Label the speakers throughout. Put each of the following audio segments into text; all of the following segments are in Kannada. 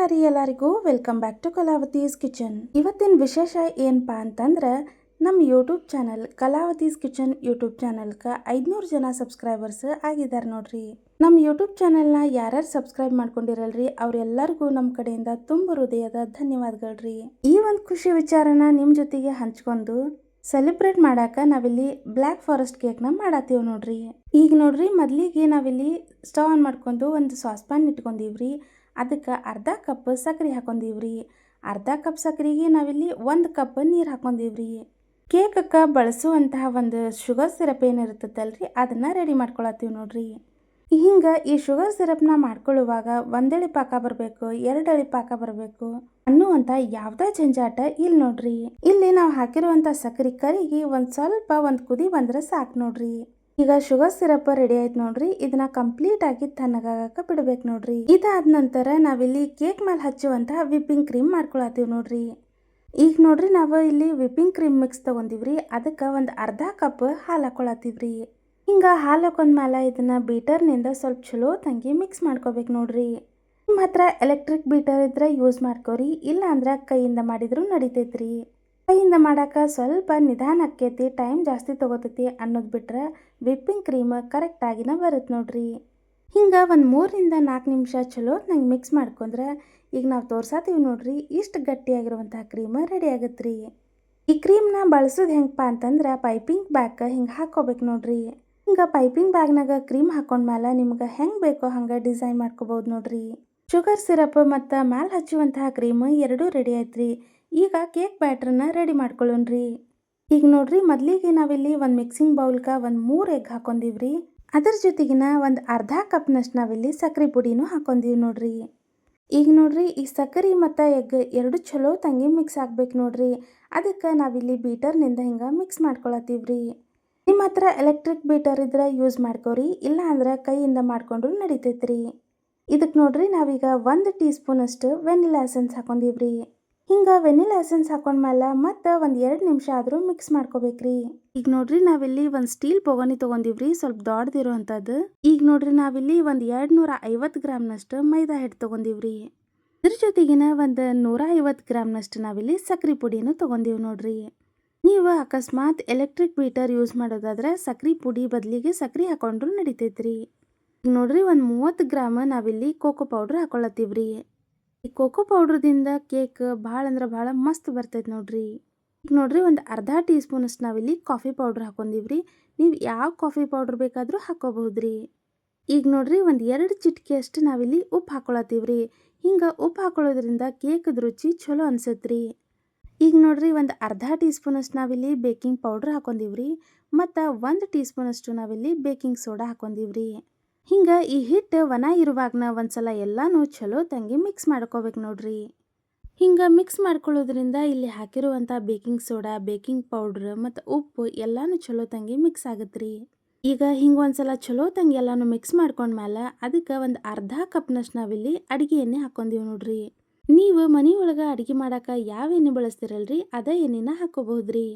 Speaker 1: ನಮಸ್ಕಾರ ಎಲ್ಲರಿಗೂ. Welcome back to Kalavathi's kitchen ಇವತ್ತಿನ ವಿಶೇಷ ಏನಪ್ಪಾ ಅಂತಂದ್ರೆ ನಮ್ಮ YouTube channel Kalavathi's kitchen YouTube ಚಾನಲ್ಗೆ ಐದ್ನೂರು ಜನ ಸಬ್ಸ್ಕ್ರೈಬರ್ಸ್ ಆಗಿದ್ದಾರೆ ನೋಡ್ರಿ. ನಮ್ಮ ಯೂಟ್ಯೂಬ್ ಚಾನಲ್ನ ಯಾರ್ಯಾರು ಸಬ್ಸ್ಕ್ರೈಬ್ ಮಾಡ್ಕೊಂಡಿರಲ್ರಿ, ಅವರೆಲ್ಲರಿಗೂ ನಮ್ಮ ಕಡೆಯಿಂದ ತುಂಬ ಹೃದಯದ ಧನ್ಯವಾದಗಳ್ರಿ. ಈ ಒಂದು ಖುಷಿ ವಿಚಾರನ ನಿಮ್ಮ ಜೊತೆಗೆ ಹಂಚ್ಕೊಂಡು ಸೆಲೆಬ್ರೇಟ್ ಮಾಡಾಕ ನಾವಿಲ್ಲಿ ಬ್ಲ್ಯಾಕ್ ಫಾರೆಸ್ಟ್ ಕೇಕ್ನ ಮಾಡಾತೀವಿ ನೋಡ್ರಿ. ಈಗ ನೋಡ್ರಿ, ಮೊದಲಿಗೆ ನಾವಿಲ್ಲಿ ಸ್ಟವ್ ಆನ್ ಮಾಡ್ಕೊಂಡು ಒಂದು ಸಾಸ್ಪ್ಯಾನ್ ಇಟ್ಕೊಂಡೀವ್ರಿ. ಅದಕ್ಕೆ ಅರ್ಧ ಕಪ್ ಸಕ್ಕರೆ ಹಾಕೊಂಡಿವ್ರಿ. ಅರ್ಧ ಕಪ್ ಸಕ್ಕರೆಗೆ ನಾವಿಲ್ಲಿ ಒಂದು ಕಪ್ ನೀರು ಹಾಕೊಂಡಿವ್ರಿ. ಕೇಕಕ್ಕೆ ಬಳಸುವಂತಹ ಒಂದು ಶುಗರ್ ಸಿರಪ್ ಏನಿರ್ತೈತಲ್ರಿ ಅದನ್ನು ರೆಡಿ ಮಾಡ್ಕೊಳತ್ತೀವಿ ನೋಡ್ರಿ. ಹಿಂಗೆ ಈ ಶುಗರ್ ಸಿರಪ್ನ ಮಾಡ್ಕೊಳ್ಳುವಾಗ ಒಂದೆಳೆ ಪಾಕ ಬರಬೇಕು, ಎರಡೆಳೆ ಪಾಕ ಬರಬೇಕು ಅನ್ನುವಂಥ ಯಾವುದೇ ಜಂಜಾಟ ಇಲ್ಲಿ ನೋಡ್ರಿ. ಇಲ್ಲಿ ನಾವು ಹಾಕಿರುವಂಥ ಸಕ್ಕರೆ ಕರಿಗೆ ಒಂದು ಸ್ವಲ್ಪ ಒಂದು ಕುದಿ ಬಂದ್ರೆ ಸಾಕು ನೋಡ್ರಿ. ಈಗ ಶುಗರ್ ಸಿರಪ್ ರೆಡಿ ಆಯ್ತು ನೋಡ್ರಿ. ಇದನ್ನ ಕಂಪ್ಲೀಟ್ ಆಗಿ ತಣ್ಣಗಾಗಕ್ಕೆ ಬಿಡ್ಬೇಕು ನೋಡ್ರಿ. ಇದಾದ ನಂತರ ನಾವಿಲ್ಲಿ ಕೇಕ್ ಮೇಲೆ ಹಚ್ಚುವಂತಹ ವಿಪ್ಪಿಂಗ್ ಕ್ರೀಮ್ ಮಾಡ್ಕೊಳತ್ತೀವಿ ನೋಡ್ರಿ. ಈಗ ನೋಡ್ರಿ ನಾವು ಇಲ್ಲಿ ವಿಪ್ಪಿಂಗ್ ಕ್ರೀಮ್ ಮಿಕ್ಸ್ ತಗೊಂಡಿವ್ರಿ. ಅದಕ್ಕೆ ಒಂದು ಅರ್ಧ ಕಪ್ ಹಾಲು ಹಾಕೊಳತ್ತೀವ್ರಿ. ಹಿಂಗೆ ಹಾಲು ಹಾಕೊಂಡ್ಮೇಲೆ ಇದನ್ನ ಬೀಟರ್ನಿಂದ ಸ್ವಲ್ಪ ಚಲೋ ತಂಗಿ ಮಿಕ್ಸ್ ಮಾಡ್ಕೋಬೇಕು ನೋಡ್ರಿ. ನಿಮ್ಮ ಹತ್ರ ಎಲೆಕ್ಟ್ರಿಕ್ ಬೀಟರ್ ಇದ್ರೆ ಯೂಸ್ ಮಾಡ್ಕೋರಿ. ಇಲ್ಲ ಅಂದ್ರೆ ಕೈಯಿಂದ ಮಾಡಿದ್ರು ನಡಿತೈತ್ರಿ. ಕೈಯಿಂದ ಮಾಡೋಕೆ ಸ್ವಲ್ಪ ನಿಧಾನ ಆಕ್ಕೈತಿ ಟೈಮ್ ಜಾಸ್ತಿ ತೊಗೋತೈತಿ ಅನ್ನೋದು ಬಿಟ್ರೆ ವಿಪ್ಪಿಂಗ್ ಕ್ರೀಮ್ ಕರೆಕ್ಟಾಗಿನ ಬರುತ್ತೆ ನೋಡ್ರಿ. ಹಿಂಗೆ ಒಂದು ಮೂರರಿಂದ ನಾಲ್ಕು ನಿಮಿಷ ಚಲೋ ನಂಗೆ ಮಿಕ್ಸ್ ಮಾಡ್ಕೊಂಡ್ರೆ ಈಗ ನಾವು ತೋರ್ಸಾತೀವಿ ನೋಡ್ರಿ ಇಷ್ಟು ಗಟ್ಟಿಯಾಗಿರುವಂತಹ ಕ್ರೀಮ್ ರೆಡಿ ಆಗತ್ತೆ ರೀ ಈ ಕ್ರೀಮ್ನ ಬಳಸೋದು ಹೆಂಗಪ್ಪ ಅಂತಂದ್ರೆ ಪೈಪಿಂಗ್ ಬ್ಯಾಗ್ ಹಿಂಗೆ ಹಾಕೋಬೇಕು ನೋಡ್ರಿ. ಹಿಂಗೆ ಪೈಪಿಂಗ್ ಬ್ಯಾಗ್ನಾಗ ಕ್ರೀಮ್ ಹಾಕೊಂಡ್ಮೇಲೆ ನಿಮ್ಗೆ ಹೆಂಗೆ ಬೇಕೋ ಹಂಗೆ ಡಿಸೈನ್ ಮಾಡ್ಕೋಬೋದು ನೋಡ್ರಿ. ಶುಗರ್ ಸಿರಪ್ ಮತ್ತು ಮ್ಯಾಲೆ ಹಚ್ಚುವಂತಹ ಕ್ರೀಮ್ ಎರಡೂ ರೆಡಿ ಆಯ್ತ್ರಿ ಈಗ ಕೇಕ್ ಬ್ಯಾಟ್ರನ್ನ ರೆಡಿ ಮಾಡ್ಕೊಳ್ಳೋಣ ರೀ ಈಗ ನೋಡ್ರಿ, ಮೊದಲಿಗೆ ನಾವಿಲ್ಲಿ ಒಂದು ಮಿಕ್ಸಿಂಗ್ ಬೌಲ್ಗೆ ಒಂದು ಮೂರು ಎಗ್ ಹಾಕೊಂಡೀವ್ರಿ. ಅದ್ರ ಜೊತೆಗಿನ ಒಂದು ಅರ್ಧ ಕಪ್ನಷ್ಟು ನಾವಿಲ್ಲಿ ಸಕ್ಕರೆ ಪುಡಿನೂ ಹಾಕೊಂಡಿವಿ ನೋಡ್ರಿ. ಈಗ ನೋಡ್ರಿ, ಈ ಸಕ್ಕರೆ ಮತ್ತು ಎಗ್ ಎರಡು ಚಲೋ ತಂಗಿ ಮಿಕ್ಸ್ ಆಗ್ಬೇಕು ನೋಡ್ರಿ. ಅದಕ್ಕೆ ನಾವಿಲ್ಲಿ ಬೀಟರ್ನಿಂದ ಹಿಂಗೆ ಮಿಕ್ಸ್ ಮಾಡ್ಕೊಳತ್ತೀವ್ರಿ. ನಿಮ್ಮ ಹತ್ರ ಎಲೆಕ್ಟ್ರಿಕ್ ಬೀಟರ್ ಇದ್ರೆ ಯೂಸ್ ಮಾಡ್ಕೋರಿ, ಇಲ್ಲ ಅಂದ್ರೆ ಕೈಯಿಂದ ಮಾಡ್ಕೊಂಡ್ರು ನಡಿತೈತ್ರಿ. ಇದಕ್ಕೆ ನೋಡ್ರಿ, ನಾವೀಗ ಒಂದು ಟೀ ಸ್ಪೂನಷ್ಟು ವೆನಿಲಾ ಎಸೆನ್ಸ್ ಹಾಕೊಂಡೀವ್ರಿ. ಹಿಂಗೆ ವೆನಿಲಾ ಎಸೆನ್ಸ್ ಹಾಕೊಂಡ್ಮೇಲೆ ಮತ್ತೆ ಒಂದು ಎರಡು ನಿಮಿಷ ಆದರೂ ಮಿಕ್ಸ್ ಮಾಡ್ಕೋಬೇಕ್ರಿ. ಈಗ ನೋಡ್ರಿ ನಾವಿಲ್ಲಿ ಒಂದು ಸ್ಟೀಲ್ ಪೊಗೋನಿ ತೊಗೊಂಡಿವ್ರಿ, ಸ್ವಲ್ಪ ದೊಡ್ಡದಿರೋ ಅಂಥದ್ದು ಈಗ ನೋಡ್ರಿ ನಾವಿಲ್ಲಿ ಒಂದು ಎರಡು ನೂರ ಐವತ್ತು ಗ್ರಾಮ್ನಷ್ಟು ಮೈದಾ ಹಿಟ್ಟು ತೊಗೊಂಡಿವ್ರಿ. ಇದ್ರ ಜೊತೆಗಿನ ಒಂದು ನೂರ ಐವತ್ತು ಗ್ರಾಮ್ನಷ್ಟು ನಾವಿಲ್ಲಿ ಸಕ್ಕರೆ ಪುಡಿನೂ ತೊಗೊಂಡಿವಿ ನೋಡ್ರಿ. ನೀವು ಅಕಸ್ಮಾತ್ ಎಲೆಕ್ಟ್ರಿಕ್ ಬೀಟರ್ ಯೂಸ್ ಮಾಡೋದಾದ್ರೆ ಸಕ್ರೆ ಪುಡಿ ಬದಲಿಗೆ ಸಕ್ರೆ ಹಾಕೊಂಡ್ರು ನಡಿತೈತ್ರಿ. ಈಗ ನೋಡ್ರಿ ಒಂದು ಮೂವತ್ತು ಗ್ರಾಮ್ ನಾವಿಲ್ಲಿ ಕೋಕೋ ಪೌಡ್ರ್ ಹಾಕೊಳತ್ತೀವ್ರಿ. ಈ ಕೋಕೋ ಪೌಡ್ರದಿಂದ ಕೇಕ್ ಭಾಳ ಅಂದ್ರೆ ಭಾಳ ಮಸ್ತ್ ಬರ್ತೈತೆ ನೋಡ್ರಿ. ಈಗ ನೋಡ್ರಿ ಒಂದು ಅರ್ಧ ಟೀ ಸ್ಪೂನಷ್ಟು ನಾವಿಲ್ಲಿ ಕಾಫಿ ಪೌಡ್ರ್ ಹಾಕೊಂಡಿವ್ರಿ. ನೀವು ಯಾವ ಕಾಫಿ ಪೌಡ್ರ್ ಬೇಕಾದರೂ ಹಾಕೋಬಹುದ್ರಿ. ಈಗ ನೋಡ್ರಿ ಒಂದು ಎರಡು ಚಿಟಿಕೆಯಷ್ಟು ನಾವಿಲ್ಲಿ ಉಪ್ಪು ಹಾಕೊಳತ್ತೀವ್ರಿ. ಹಿಂಗೆ ಉಪ್ಪು ಹಾಕೊಳ್ಳೋದ್ರಿಂದ ಕೇಕದ ರುಚಿ ಚಲೋ ಅನ್ಸತ್ರಿ. ಈಗ ನೋಡ್ರಿ ಒಂದು ಅರ್ಧ ಟೀ ಸ್ಪೂನಷ್ಟು ನಾವಿಲ್ಲಿ ಬೇಕಿಂಗ್ ಪೌಡ್ರ್ ಹಾಕೊಂಡಿವ್ರಿ. ಮತ್ತು ಒಂದು ಟೀ ಸ್ಪೂನಷ್ಟು ನಾವಿಲ್ಲಿ ಬೇಕಿಂಗ್ ಸೋಡಾ ಹಾಕೊಂಡೀವ್ರಿ. ಹಿಂಗೆ ಈ ಹಿಟ್ಟು ಒಣ ಇರುವಾಗನ ಒಂದ್ಸಲ ಎಲ್ಲನೂ ಚಲೋ ತಂಗಿ ಮಿಕ್ಸ್ ಮಾಡ್ಕೋಬೇಕು ನೋಡ್ರಿ. ಹಿಂಗೆ ಮಿಕ್ಸ್ ಮಾಡ್ಕೊಳ್ಳೋದ್ರಿಂದ ಇಲ್ಲಿ ಹಾಕಿರುವಂಥ ಬೇಕಿಂಗ್ ಸೋಡಾ, ಬೇಕಿಂಗ್ ಪೌಡ್ರ್ ಮತ್ತು ಉಪ್ಪು ಎಲ್ಲನೂ ಚಲೋ ತಂಗಿ ಮಿಕ್ಸ್ ಆಗುತ್ತೆ ಈಗ ಹಿಂಗೆ ಒಂದ್ಸಲ ಚಲೋ ತಂಗಿ ಎಲ್ಲನೂ ಮಿಕ್ಸ್ ಮಾಡ್ಕೊಂಡ್ಮೇಲೆ ಅದಕ್ಕೆ ಒಂದು ಅರ್ಧ ಕಪ್ನಷ್ಟು ನಾವಿಲ್ಲಿ ಅಡುಗೆ ಎಣ್ಣೆ ಹಾಕೊಂಡಿವಿ ನೋಡ್ರಿ. ನೀವು ಮನೆ ಒಳಗೆ ಅಡುಗೆ ಮಾಡಕ್ಕೆ ಯಾವ ಎಣ್ಣೆ ಬಳಸ್ತಿರಲ್ರಿ, ಅದೇ ಎಣ್ಣೆನ ಹಾಕೋಬಹುದ್ರಿ.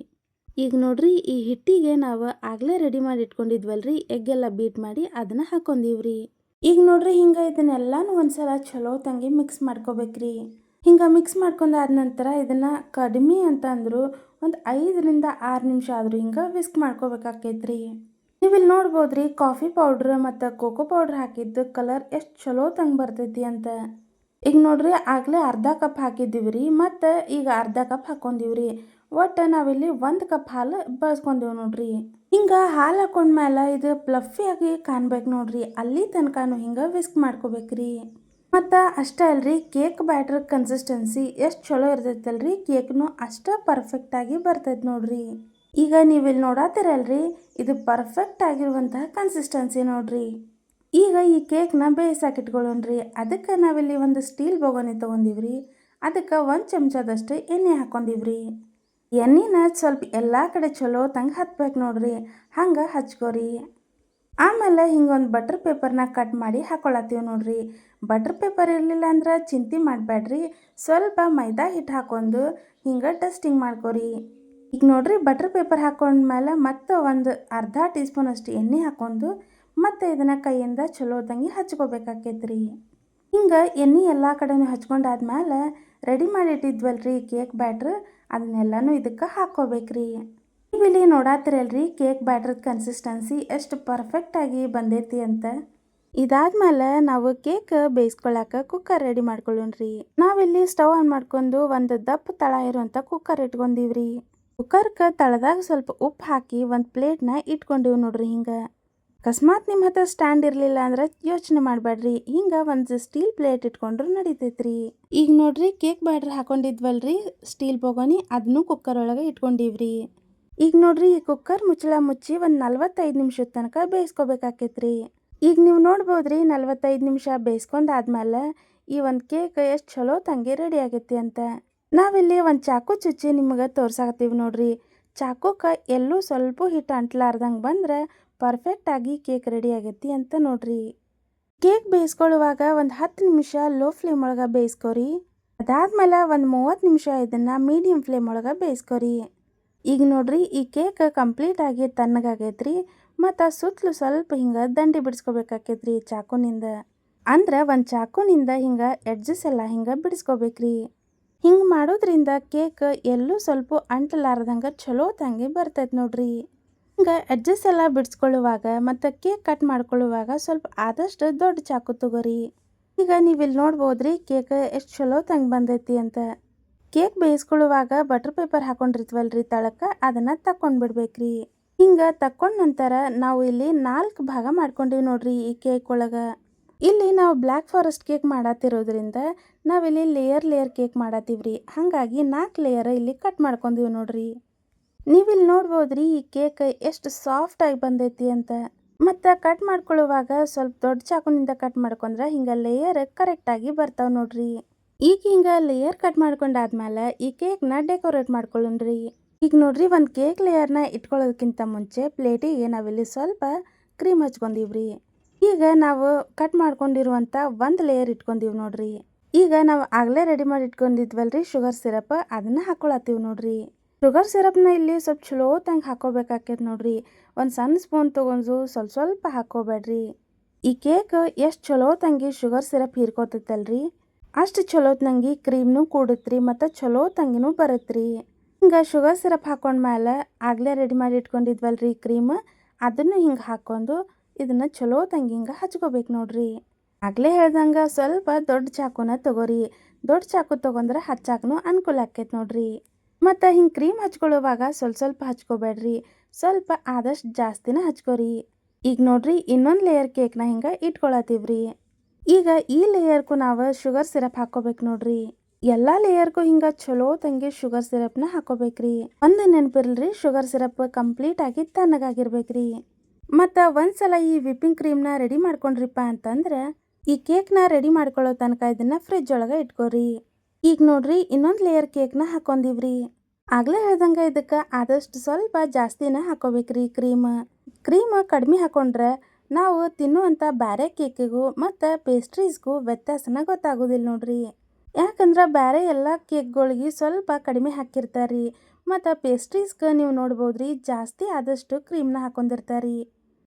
Speaker 1: ಈಗ ನೋಡ್ರಿ, ಈ ಹಿಟ್ಟಿಗೆ ನಾವು ಆಗಲೇ ರೆಡಿ ಮಾಡಿ ಇಟ್ಕೊಂಡಿದ್ವಲ್ರಿ, ಎಗ್ಗೆಲ್ಲ ಬೀಟ್ ಮಾಡಿ ಅದನ್ನ ಹಾಕೊಂಡಿವ್ರಿ. ಈಗ ನೋಡ್ರಿ, ಹಿಂಗೆ ಇದನ್ನೆಲ್ಲಾನು ಒಂದ್ಸಲ ಚಲೋ ತಂಗಿ ಮಿಕ್ಸ್ ಮಾಡ್ಕೋಬೇಕ್ರಿ. ಹಿಂಗೆ ಮಿಕ್ಸ್ ಮಾಡ್ಕೊಂಡಾದ ನಂತರ ಇದನ್ನು ಕಡಿಮೆ ಅಂತ ಅಂದರು ಒಂದು ಐದರಿಂದ ಆರು ನಿಮಿಷ ಆದರೂ ಹಿಂಗೆ ವಿಸ್ಕ್ ಮಾಡ್ಕೋಬೇಕಾಕೈತ್ರಿ. ನೀವಿಲ್ಲಿ ನೋಡ್ಬೋದ್ರಿ ಕಾಫಿ ಪೌಡ್ರ್ ಮತ್ತು ಕೋಕೋ ಪೌಡ್ರ್ ಹಾಕಿದ್ದು ಕಲರ್ ಎಷ್ಟು ಚಲೋ ತಂಗ ಬರ್ತೈತಿ ಅಂತ. ಈಗ ನೋಡ್ರಿ, ಆಗಲೇ ಅರ್ಧ ಕಪ್ ಹಾಕಿದ್ದೀವಿ ರೀ ಮತ್ತು ಈಗ ಅರ್ಧ ಕಪ್ ಹಾಕ್ಕೊಂಡಿವ್ರಿ ಒಟ್ಟು ನಾವಿಲ್ಲಿ ಒಂದು ಕಪ್ ಹಾಲು ಬಳಸ್ಕೊಂಡೇವು ನೋಡ್ರಿ. ಹಿಂಗೆ ಹಾಲು ಹಾಕೊಂಡ್ಮೇಲೆ ಇದು ಪ್ಲಫಿಯಾಗಿ ಕಾಣ್ಬೇಕು ನೋಡ್ರಿ. ಅಲ್ಲಿ ತನಕನೂ ಹಿಂಗೆ ವಿಸ್ಕ್ ಮಾಡ್ಕೋಬೇಕ್ರಿ. ಮತ್ತು ಅಷ್ಟೇ ಅಲ್ರಿ ಕೇಕ್ ಬ್ಯಾಟ್ರ್ ಕನ್ಸಿಸ್ಟೆನ್ಸಿ ಎಷ್ಟು ಚಲೋ ಇರ್ತೈತಲ್ರಿ? ಕೇಕ್ನು ಅಷ್ಟೇ ಪರ್ಫೆಕ್ಟಾಗಿ ಬರ್ತೈತೆ ನೋಡ್ರಿ. ಈಗ ನೀವಿಲ್ಲಿ ನೋಡತ್ತೀರಲ್ರಿ ಇದು ಪರ್ಫೆಕ್ಟ್ ಆಗಿರುವಂತಹ ಕನ್ಸಿಸ್ಟೆನ್ಸಿ ನೋಡ್ರಿ. ಈಗ ಈ ಕೇಕ್ನ ಬೇಯಿಸಾಕಿಟ್ಕೊಳ್ಳೋಣ್ರಿ ಅದಕ್ಕೆ ನಾವಿಲ್ಲಿ ಒಂದು ಸ್ಟೀಲ್ ಬೊಗೋನಿ ತೊಗೊಂಡಿವ್ರಿ. ಅದಕ್ಕೆ ಒಂದು ಚಮಚದಷ್ಟು ಎಣ್ಣೆ ಹಾಕ್ಕೊಂಡಿವ್ರಿ ಎಣ್ಣೆನ ಸ್ವಲ್ಪ ಎಲ್ಲ ಕಡೆ ಚಲೋ ತಂಗೆ ಹತ್ಬೇಕು ನೋಡ್ರಿ. ಹಂಗೆ ಹಚ್ಕೋರಿ. ಆಮೇಲೆ ಹಿಂಗೊಂದು ಬಟರ್ ಪೇಪರ್ನ ಕಟ್ ಮಾಡಿ ಹಾಕೊಳತ್ತೀವಿ ನೋಡ್ರಿ. ಬಟರ್ ಪೇಪರ್ ಇರಲಿಲ್ಲ ಅಂದ್ರೆ ಚಿಂತೆ ಮಾಡಬೇಡ್ರಿ ಸ್ವಲ್ಪ ಮೈದಾ ಹಿಟ್ಟು ಹಾಕೊಂಡು ಹಿಂಗೆ ಡಸ್ಟಿಂಗ್ ಮಾಡ್ಕೋರಿ. ಈಗ ನೋಡ್ರಿ ಬಟರ್ ಪೇಪರ್ ಹಾಕೊಂಡ್ಮೇಲೆ ಮತ್ತೆ ಒಂದು ಅರ್ಧ ಟೀ ಸ್ಪೂನಷ್ಟು ಎಣ್ಣೆ ಹಾಕೊಂಡು ಮತ್ತು ಇದನ್ನು ಕೈಯಿಂದ ಚಲೋ ತಂಗಿ ಹಚ್ಕೋಬೇಕಾಕೈತ್ರಿ. ಹಿಂಗೆ ಎಣ್ಣೆ ಎಲ್ಲ ಕಡೆನೂ ಹಚ್ಕೊಂಡಾದ್ಮೇಲೆ ರೆಡಿ ಮಾಡಿಟ್ಟಿದ್ವಲ್ರಿ ಕೇಕ್ ಬ್ಯಾಟ್ರ್ ಅದನ್ನೆಲ್ಲನೂ ಇದಕ್ಕೆ ಹಾಕ್ಕೋಬೇಕ್ರಿ ನೀವಿಲ್ಲಿ ನೋಡಾತಿರಲ್ರಿ ಕೇಕ್ ಬ್ಯಾಟ್ರದ ಕನ್ಸಿಸ್ಟೆನ್ಸಿ ಎಷ್ಟು ಪರ್ಫೆಕ್ಟಾಗಿ ಬಂದೈತಿ ಅಂತ. ಇದಾದ್ಮೇಲೆ ನಾವು ಕೇಕ್ ಬೇಯಿಸ್ಕೊಳ್ಳಾಕ ಕುಕ್ಕರ್ ರೆಡಿ ಮಾಡ್ಕೊಳ್ಳೋಣ್ರಿ. ನಾವಿಲ್ಲಿ ಸ್ಟವ್ ಆನ್ ಮಾಡ್ಕೊಂಡು ಒಂದು ದಪ್ಪ ತಳ ಇರುವಂಥ ಕುಕ್ಕರ್ ಇಟ್ಕೊಂಡಿವ್ರಿ. ಕುಕ್ಕರ್ಗೆ ತಳದಾಗ ಸ್ವಲ್ಪ ಉಪ್ಪು ಹಾಕಿ ಒಂದು ಪ್ಲೇಟ್ನ ಇಟ್ಕೊಂಡಿವಿ ನೋಡ್ರಿ ಹಿಂಗೆ. ಅಕಸ್ಮಾತ್ ನಿಮ್ಮ ಹತ್ರ ಸ್ಟ್ಯಾಂಡ್ ಇರಲಿಲ್ಲ ಅಂದ್ರೆ ಯೋಚನೆ ಮಾಡಬೇಡ್ರಿ. ಹಿಂಗೆ ಒಂದು ಸ್ಟೀಲ್ ಪ್ಲೇಟ್ ಇಟ್ಕೊಂಡ್ರು ನಡಿತೈತ್ರಿ. ಈಗ ನೋಡ್ರಿ ಕೇಕ್ ಬ್ಯಾಟ್ರ್ ಹಾಕೊಂಡಿದ್ವಲ್ರಿ ಸ್ಟೀಲ್ ಬೊಗೋನಿ ಅದನ್ನು ಕುಕ್ಕರ್ ಒಳಗೆ ಇಟ್ಕೊಂಡಿವ್ರಿ. ಈಗ ನೋಡ್ರಿ ಈ ಕುಕ್ಕರ್ ಮುಚ್ಚಳ ಮುಚ್ಚಿ ಒಂದು ನಲ್ವತ್ತೈದು ನಿಮಿಷದ ತನಕ ಬೇಯಿಸ್ಕೋಬೇಕಾಕೈತ್ರಿ. ಈಗ ನೀವು ನೋಡ್ಬೋದ್ರಿ ನಲ್ವತ್ತೈದು ನಿಮಿಷ ಬೇಯಿಸ್ಕೊಂಡಾದ್ಮೇಲೆ ಈ ಒಂದು ಕೇಕ್ ಎಷ್ಟು ಚಲೋ ತಂಗಿ ರೆಡಿ ಆಗೈತಿ ಅಂತ. ನಾವಿಲ್ಲಿ ಒಂದು ಚಾಕು ಚುಚ್ಚಿ ನಿಮಗೆ ತೋರ್ಸಾಕತ್ತೀವಿ ನೋಡ್ರಿ. ಚಾಕುಕ್ಕೆ ಎಲ್ಲೂ ಸ್ವಲ್ಪ ಹಿಟ್ಟು ಅಂಟ್ಲಾರ್ದಂಗೆ ಬಂದ್ರೆ ಪರ್ಫೆಕ್ಟಾಗಿ ಕೇಕ್ ರೆಡಿ ಆಗೈತಿ ಅಂತ ನೋಡ್ರಿ. ಕೇಕ್ ಬೇಯಿಸ್ಕೊಳ್ಳುವಾಗ ಒಂದು ಹತ್ತು ನಿಮಿಷ ಲೋ ಫ್ಲೇಮ್ ಒಳಗೆ ಬೇಯಿಸ್ಕೊರಿ. ಅದಾದ್ಮೇಲೆ ಒಂದು ಮೂವತ್ತು ನಿಮಿಷ ಇದನ್ನು ಮೀಡಿಯಮ್ ಫ್ಲೇಮ್ ಒಳಗೆ ಬೇಯಿಸ್ಕೊರಿ. ಈಗ ನೋಡ್ರಿ, ಈ ಕೇಕ್ ಕಂಪ್ಲೀಟಾಗಿ ತಣ್ಣಗಾಗೈತ್ರಿ ಮತ್ತು ಸುತ್ತಲೂ ಸ್ವಲ್ಪ ಹಿಂಗೆ ದಂಡಿ ಬಿಡಿಸ್ಕೋಬೇಕಾಕೈತ್ರಿ ಚಾಕುನಿಂದ. ಅಂದ್ರೆ ಒಂದು ಚಾಕುನಿಂದ ಹಿಂಗೆ ಎಡ್ಜಸ್ ಎಲ್ಲ ಹಿಂಗೆ ಬಿಡಿಸ್ಕೋಬೇಕ್ರಿ. ಹಿಂಗೆ ಮಾಡೋದ್ರಿಂದ ಕೇಕ್ ಎಲ್ಲೂ ಸ್ವಲ್ಪ ಅಂಟಲಾರ್ದಂಗೆ ಚಲೋ ತಂಗಿ ಬರ್ತೈತೆ ನೋಡ್ರಿ. ಹಿಂಗೆ ಎಡ್ಜಸ್ ಎಲ್ಲ ಬಿಡಿಸ್ಕೊಳ್ಳುವಾಗ ಮತ್ತು ಕೇಕ್ ಕಟ್ ಮಾಡ್ಕೊಳ್ಳುವಾಗ ಸ್ವಲ್ಪ ಆದಷ್ಟು ದೊಡ್ಡ ಚಾಕು ತಗೋರಿ. ಈಗ ನೀವು ಇಲ್ಲಿ ನೋಡ್ಬೋದ್ರಿ ಕೇಕ್ ಎಷ್ಟು ಚಲೋ ತಂಗ್ ಬಂದೈತಿ ಅಂತ. ಕೇಕ್ ಬೇಯಿಸ್ಕೊಳ್ಳುವಾಗ ಬಟರ್ ಪೇಪರ್ ಹಾಕೊಂಡಿರ್ತೀವಲ್ರಿ ತಳಕ್ಕೆ ಅದನ್ನು ತಕ್ಕೊಂಡು ಬಿಡ್ಬೇಕ್ರಿ. ಹಿಂಗೆ ತಕ್ಕೊಂಡ ನಂತರ ನಾವು ಇಲ್ಲಿ ನಾಲ್ಕು ಭಾಗ ಮಾಡ್ಕೊಂಡಿವಿ ನೋಡ್ರಿ ಈ ಕೇಕ್ ಒಳಗೆ. ಇಲ್ಲಿ ನಾವು ಬ್ಲ್ಯಾಕ್ ಫಾರೆಸ್ಟ್ ಕೇಕ್ ಮಾಡತ್ತಿರೋದ್ರಿಂದ ನಾವಿಲ್ಲಿ ಲೇಯರ್ ಲೇಯರ್ ಕೇಕ್ ಮಾಡತ್ತೀವ್ರಿ ಹಾಗಾಗಿ ನಾಲ್ಕು ಲೇಯರ್ ಇಲ್ಲಿ ಕಟ್ ಮಾಡ್ಕೊಂಡಿವಿ ನೋಡ್ರಿ. ನೀವಿಲ್ಲಿ ನೋಡ್ಬೋದ್ರಿ ಈ ಕೇಕ್ ಎಷ್ಟು ಸಾಫ್ಟಾಗಿ ಬಂದೈತಿ ಅಂತ. ಮತ್ತು ಕಟ್ ಮಾಡ್ಕೊಳ್ಳುವಾಗ ಸ್ವಲ್ಪ ದೊಡ್ಡ ಚಾಕುನಿಂದ ಕಟ್ ಮಾಡ್ಕೊಂಡ್ರೆ ಹಿಂಗೆ ಲೇಯರ್ ಕರೆಕ್ಟಾಗಿ ಬರ್ತಾವೆ ನೋಡ್ರಿ. ಈಗ ಹಿಂಗೆ ಲೇಯರ್ ಕಟ್ ಮಾಡ್ಕೊಂಡಾದ್ಮೇಲೆ ಈ ಕೇಕ್ನ ಡೆಕೋರೇಟ್ ಮಾಡ್ಕೊಳ್ಳೋಣ್ರಿ. ಈಗ ನೋಡ್ರಿ ಒಂದು ಕೇಕ್ ಲೇಯರ್ನ ಇಟ್ಕೊಳ್ಳೋದಕ್ಕಿಂತ ಮುಂಚೆ ಪ್ಲೇಟಿಗೆ ನಾವಿಲ್ಲಿ ಸ್ವಲ್ಪ ಕ್ರೀಮ್ ಹಚ್ಕೊಂಡಿವ್ರಿ. ಈಗ ನಾವು ಕಟ್ ಮಾಡ್ಕೊಂಡಿರುವಂಥ ಒಂದು ಲೇಯರ್ ಇಟ್ಕೊಂಡೀವಿ ನೋಡ್ರಿ. ಈಗ ನಾವು ಆಗಲೇ ರೆಡಿ ಮಾಡಿ ಇಟ್ಕೊಂಡಿದ್ವಲ್ರಿ ಶುಗರ್ ಸಿರಪ್ ಅದನ್ನು ಹಾಕ್ಕೊಳತ್ತೀವಿ ನೋಡ್ರಿ. ಶುಗರ್ ಸಿರಪ್ನ ಇಲ್ಲಿ ಸ್ವಲ್ಪ ಚಲೋ ತಂಗೆ ಹಾಕೋಬೇಕಾಕೈತೆ ನೋಡ್ರಿ. ಒಂದು ಸಣ್ಣ ಸ್ಪೂನ್ ತೊಗೊಂಡು ಸ್ವಲ್ಪ ಸ್ವಲ್ಪ ಹಾಕೋಬೇಡ್ರಿ. ಈ ಕೇಕ್ ಎಷ್ಟು ಚಲೋ ತಂಗಿ ಶುಗರ್ ಸಿರಪ್ ಹೀರ್ಕೋತೈತಲ್ರಿ. ಅಷ್ಟು ಚಲೋ ತಂಗಿ ಕ್ರೀಮ್ನು ಕೂಡತ್ರಿ ಮತ್ತು ಚಲೋ ತಂಗಿನೂ ಬರುತ್ತ್ರಿ ಹಿಂಗೆ ಶುಗರ್ ಸಿರಪ್ ಹಾಕೊಂಡ್ಮೇಲೆ ಆಗಲೇ ರೆಡಿ ಮಾಡಿ ಇಟ್ಕೊಂಡಿದ್ವಲ್ರಿ ಕ್ರೀಮ್. ಅದನ್ನು ಹಿಂಗೆ ಹಾಕ್ಕೊಂಡು ಇದನ್ನು ಚಲೋ ತಂಗಿ ಹಿಂಗೆ ಹಚ್ಕೋಬೇಕು ನೋಡ್ರಿ. ಆಗಲೇ ಹೇಳ್ದಂಗೆ ಸ್ವಲ್ಪ ದೊಡ್ಡ ಚಾಕುನ ತಗೋರಿ. ದೊಡ್ಡ ಚಾಕು ತೊಗೊಂಡ್ರೆ ಹಚ್ಚಾಕನು ಅನುಕೂಲ ಆಕೈತೆ ನೋಡ್ರಿ. ಮತ್ತು ಹಿಂಗೆ ಕ್ರೀಮ್ ಹಚ್ಕೊಳ್ಳುವಾಗ ಸ್ವಲ್ಪ ಸ್ವಲ್ಪ ಹಚ್ಕೋಬೇಡ್ರಿ. ಸ್ವಲ್ಪ ಆದಷ್ಟು ಜಾಸ್ತಿನ ಹಚ್ಕೋರಿ. ಈಗ ನೋಡ್ರಿ ಇನ್ನೊಂದು ಲೇಯರ್ ಕೇಕ್ನ ಹಿಂಗೆ ಇಟ್ಕೊಳತ್ತೀವ್ರಿ. ಈಗ ಈ ಲೇಯರ್ಗೂ ನಾವು ಶುಗರ್ ಸಿರಪ್ ಹಾಕೋಬೇಕು ನೋಡ್ರಿ. ಎಲ್ಲ ಲೇಯರ್ಗೂ ಹಿಂಗೆ ಚಲೋ ತಂಗಿ ಶುಗರ್ ಸಿರಪ್ನ ಹಾಕೋಬೇಕ್ರಿ ಒಂದು ನೆನಪಿರ್ಲ್ರಿ ಶುಗರ್ ಸಿರಪ್ ಕಂಪ್ಲೀಟ್ ಆಗಿ ತಣ್ಣಗಾಗಿರ್ಬೇಕ್ರಿ. ಮತ್ತು ಒಂದ್ಸಲ ಈ ವಿಪ್ಪಿಂಗ್ ಕ್ರೀಮ್ನ ರೆಡಿ ಮಾಡ್ಕೊಂಡ್ರಿಪ್ಪ ಅಂತಂದ್ರೆ ಈ ಕೇಕ್ನ ರೆಡಿ ಮಾಡ್ಕೊಳ್ಳೋ ತನಕ ಇದನ್ನು ಫ್ರಿಜ್ ಒಳಗೆ ಇಟ್ಕೋರಿ. ಈಗ ನೋಡ್ರಿ, ಇನ್ನೊಂದು ಲೇಯರ್ ಕೇಕ್ನ ಹಾಕೊಂಡಿವ್ರಿ ಆಗ್ಲೇ ಹೇಳ್ದಂಗೆ ಇದಕ್ಕೆ ಆದಷ್ಟು ಸ್ವಲ್ಪ ಜಾಸ್ತಿನ ಹಾಕೋಬೇಕ್ರಿ ಕ್ರೀಮ್ ಕ್ರೀಮ್ ಕಡಿಮೆ ಹಾಕೊಂಡ್ರೆ ನಾವು ತಿನ್ನುವಂಥ ಬೇರೆ ಕೇಕಿಗೂ ಮತ್ತು ಪೇಸ್ಟ್ರೀಸ್ಗೂ ವ್ಯತ್ಯಾಸನ ಗೊತ್ತಾಗೋದಿಲ್ಲ ನೋಡ್ರಿ. ಯಾಕಂದ್ರೆ ಬೇರೆ ಎಲ್ಲ ಕೇಕ್ಗಳಿಗೆ ಸ್ವಲ್ಪ ಕಡಿಮೆ ಹಾಕಿರ್ತಾರೆ, ಮತ್ತು ಪೇಸ್ಟ್ರೀಸ್ಗೆ ನೀವು ನೋಡ್ಬೋದ್ರಿ ಜಾಸ್ತಿ ಆದಷ್ಟು ಕ್ರೀಮ್ನ ಹಾಕೊಂಡಿರ್ತಾರೆ.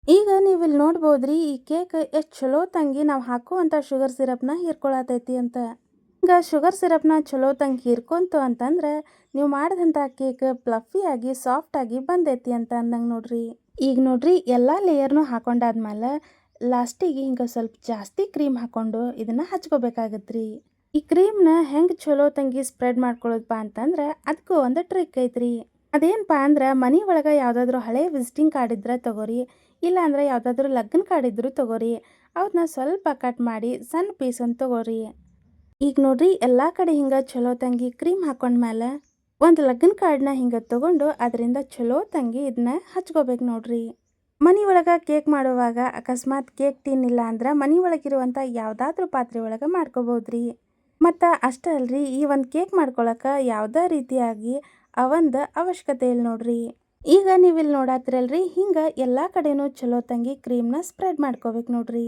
Speaker 1: ಈಗ ನೀವು ಇಲ್ಲಿ ನೋಡ್ಬೋದ್ರಿ ಈ ಕೇಕ್ ಎಷ್ಟು ಚಲೋ ತಂಗಿ ನಾವು ಹಾಕುವಂಥ ಶುಗರ್ ಸಿರಪ್ನ ಹೀರ್ಕೊಳತೈತಿ ಅಂತ. ಈಗ ಶುಗರ್ ಸಿರಪ್ನ ಚಲೋ ತಂಗಿ ಹೀರ್ಕೊಂತು ಅಂತಂದ್ರೆ ನೀವು ಮಾಡಿದಂಥ ಕೇಕ್ ಪ್ಲಫಿಯಾಗಿ ಸಾಫ್ಟಾಗಿ ಬಂದೈತಿ ಅಂತ ಅಂದಂಗೆ ನೋಡ್ರಿ. ಈಗ ನೋಡ್ರಿ ಎಲ್ಲ ಲೇಯರ್ನು ಹಾಕೊಂಡಾದ್ಮೇಲೆ ಲಾಸ್ಟಿಗೆ ಹಿಂಗೆ ಸ್ವಲ್ಪ ಜಾಸ್ತಿ ಕ್ರೀಮ್ ಹಾಕೊಂಡು ಇದನ್ನು ಹಚ್ಕೋಬೇಕಾಗತ್ರಿ. ಈ ಕ್ರೀಮ್ನ ಹೆಂಗೆ ಚಲೋ ತಂಗಿ ಸ್ಪ್ರೆಡ್ ಮಾಡ್ಕೊಳ್ಳೋದಪ್ಪ ಅಂತಂದ್ರೆ ಅದಕ್ಕೂ ಒಂದು ಟ್ರಿಕ್ ಐತ್ರಿ. ಅದೇನಪ್ಪ ಅಂದ್ರೆ ಮನೆ ಒಳಗೆ ಯಾವುದಾದ್ರೂ ಹಳೆ ವಿಸಿಟಿಂಗ್ ಕಾರ್ಡ್ ಇದ್ರೆ ತಗೋರಿ, ಇಲ್ಲ ಅಂದ್ರೆ ಯಾವುದಾದ್ರೂ ಲಗ್ನ ಕಾರ್ಡ್ ಇದ್ರೂ ತಗೋರಿ ಅವನ್ನ ಸ್ವಲ್ಪ ಕಟ್ ಮಾಡಿ ಸಣ್ಣ ಪೀಸನ್ನು ತಗೋರಿ. ಈಗ ನೋಡ್ರಿ, ಎಲ್ಲ ಕಡೆ ಹಿಂಗೆ ಚಲೋ ತಂಗಿ ಕ್ರೀಮ್ ಹಾಕೊಂಡ್ಮೇಲೆ ಒಂದು ಲಗ್ನ ಕಾರ್ಡ್ನ ಹಿಂಗೆ ತಗೊಂಡು ಅದರಿಂದ ಚಲೋ ತಂಗಿ ಇದನ್ನ ಹಚ್ಕೋಬೇಕು ನೋಡ್ರಿ. ಮನೆ ಒಳಗೆ ಕೇಕ್ ಮಾಡುವಾಗ ಅಕಸ್ಮಾತ್ ಕೇಕ್ ತಿನ್ನಿಲ್ಲ ಇಲ್ಲ ಅಂದ್ರೆ ಮನೆ ಒಳಗಿರುವಂಥ ಯಾವುದಾದ್ರೂ ಪಾತ್ರೆ ಒಳಗೆ ಮಾಡ್ಕೋಬೋದ್ರಿ. ಮತ್ತು ಅಷ್ಟೇ ಅಲ್ರಿ, ಈ ಒಂದು ಕೇಕ್ ಮಾಡ್ಕೊಳಕ್ಕೆ ಯಾವುದೇ ರೀತಿಯಾಗಿ ಅವಂದು ಅವಶ್ಯಕತೆ ಇಲ್ಲ ನೋಡ್ರಿ. ಈಗ ನೀವು ಇಲ್ಲಿ ನೋಡತ್ತಿರಲ್ರಿ ಹಿಂಗೆ ಎಲ್ಲ ಕಡೆನೂ ಚಲೋ ತಂಗಿ ಕ್ರೀಮ್ನ ಸ್ಪ್ರೆಡ್ ಮಾಡ್ಕೋಬೇಕು ನೋಡ್ರಿ.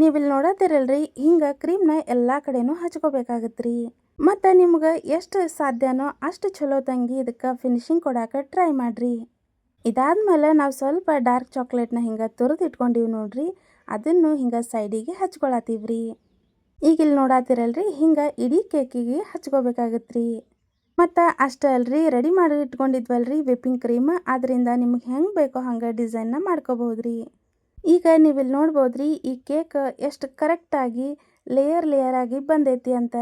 Speaker 1: ನೀವು ಇಲ್ಲಿ ನೋಡತ್ತಿರಲ್ರಿ ಹಿಂಗೆ ಕ್ರೀಮ್ನ ಎಲ್ಲ ಕಡೆನೂ ಹಚ್ಕೋಬೇಕಾಗತ್ರಿ. ಮತ್ತು ನಿಮ್ಗೆ ಎಷ್ಟು ಸಾಧ್ಯನೋ ಅಷ್ಟು ಚಲೋ ತಂಗಿ ಇದಕ್ಕೆ ಫಿನಿಶಿಂಗ್ ಕೊಡಕ್ಕೆ ಟ್ರೈ ಮಾಡಿರಿ. ಇದಾದ್ಮೇಲೆ ನಾವು ಸ್ವಲ್ಪ ಡಾರ್ಕ್ ಚಾಕ್ಲೇಟ್ನ ಹಿಂಗೆ ತುರಿದು ಇಟ್ಕೊಂಡಿವಿ ನೋಡ್ರಿ, ಅದನ್ನು ಹಿಂಗೆ ಸೈಡಿಗೆ ಹಚ್ಕೊಳತ್ತೀವ್ರಿ ಈಗ ಇಲ್ಲಿ ನೋಡಾತಿರಲ್ರಿ, ಹಿಂಗೆ ಇಡೀ ಕೇಕಿಗೆ ಹಚ್ಕೋಬೇಕಾಗತ್ತೆ ರೀ ಮತ್ತು ಅಷ್ಟೇ ಅಲ್ರಿ ರೆಡಿ ಮಾಡಿ ಇಟ್ಕೊಂಡಿದ್ವಲ್ರಿ ವಿಪ್ಪಿಂಗ್ ಕ್ರೀಮ್ ಅದರಿಂದ ನಿಮ್ಗೆ ಹೆಂಗೆ ಬೇಕೋ ಹಂಗೆ ಡಿಸೈನ್ನ ಮಾಡ್ಕೋಬಹುದು ರೀ ಈಗ ನೀವಿಲ್ಲಿ ನೋಡ್ಬೋದು ಈ ಕೇಕ್ ಎಷ್ಟು ಕರೆಕ್ಟಾಗಿ ಲೇಯರ್ ಲೇಯರ್ ಆಗಿ ಬಂದೈತಿ ಅಂತ.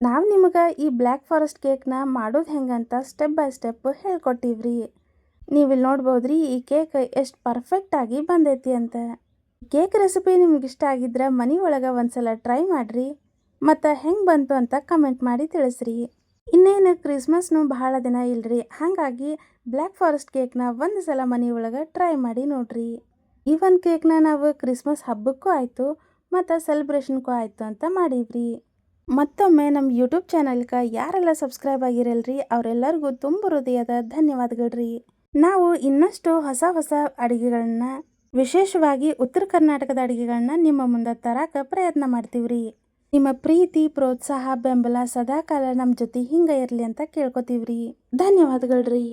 Speaker 1: ನಾವು ನಿಮಗೆ ಈ ಬ್ಲ್ಯಾಕ್ ಫಾರೆಸ್ಟ್ ಕೇಕ್ನ ಮಾಡೋದು ಹೆಂಗಂತ ಸ್ಟೆಪ್ ಬೈ ಸ್ಟೆಪ್ ಹೇಳ್ಕೊಟ್ಟಿವ್ರಿ. ನೀವಿಲ್ಲಿ ನೋಡ್ಬೋದ್ರಿ, ಈ ಕೇಕ್ ಎಷ್ಟು ಪರ್ಫೆಕ್ಟಾಗಿ ಬಂದೈತಿ ಅಂತ. ಕೇಕ್ ರೆಸಿಪಿ ನಿಮ್ಗೆ ಇಷ್ಟ ಆಗಿದ್ರೆ ಮನೆ ಒಳಗೆ ಒಂದ್ಸಲ ಟ್ರೈ ಮಾಡಿರಿ. ಮತ್ತು ಹೆಂಗೆ ಬಂತು ಅಂತ ಕಮೆಂಟ್ ಮಾಡಿ ತಿಳಿಸ್ರಿ. ಇನ್ನೇನು ಕ್ರಿಸ್ಮಸ್ನು ಬಹಳ ದಿನ ಇಲ್ರಿ, ಹಾಗಾಗಿ ಬ್ಲ್ಯಾಕ್ ಫಾರೆಸ್ಟ್ ಕೇಕ್ನ ಒಂದು ಸಲ ಮನೆ ಒಳಗೆ ಟ್ರೈ ಮಾಡಿ ನೋಡ್ರಿ. ಈ ಒಂದು ಕೇಕ್ನ ನಾವು ಕ್ರಿಸ್ಮಸ್ ಹಬ್ಬಕ್ಕೂ ಆಯಿತು, ಮತ್ತು ಸೆಲೆಬ್ರೇಷನ್ಗೂ ಆಯಿತು ಅಂತ ಮಾಡೀವ್ರಿ. ಮತ್ತೊಮ್ಮೆ ನಮ್ಮ ಯೂಟ್ಯೂಬ್ ಚಾನಲ್ಗೆ ಯಾರೆಲ್ಲ ಸಬ್ಸ್ಕ್ರೈಬ್ ಆಗಿರಲ್ರಿ, ಅವರೆಲ್ಲರಿಗೂ ತುಂಬ ಹೃದಯದ ಧನ್ಯವಾದಗಳ್ರಿ. ನಾವು ಇನ್ನಷ್ಟು ಹೊಸ ಹೊಸ ಅಡುಗೆಗಳನ್ನ, ವಿಶೇಷವಾಗಿ ಉತ್ತರ ಕರ್ನಾಟಕದ ಅಡುಗೆಗಳನ್ನ ನಿಮ್ಮ ಮುಂದೆ ತರಕ್ಕೆ ಪ್ರಯತ್ನ ಮಾಡ್ತೀವ್ರಿ. ನಿಮ್ಮ ಪ್ರೀತಿ, ಪ್ರೋತ್ಸಾಹ, ಬೆಂಬಲ ಸದಾಕಾಲ ನಮ್ಮ ಜೊತೆ ಹಿಂಗೆ ಇರಲಿ ಅಂತ ಕೇಳ್ಕೊತೀವ್ರಿ. ಧನ್ಯವಾದಗಳ್ರಿ.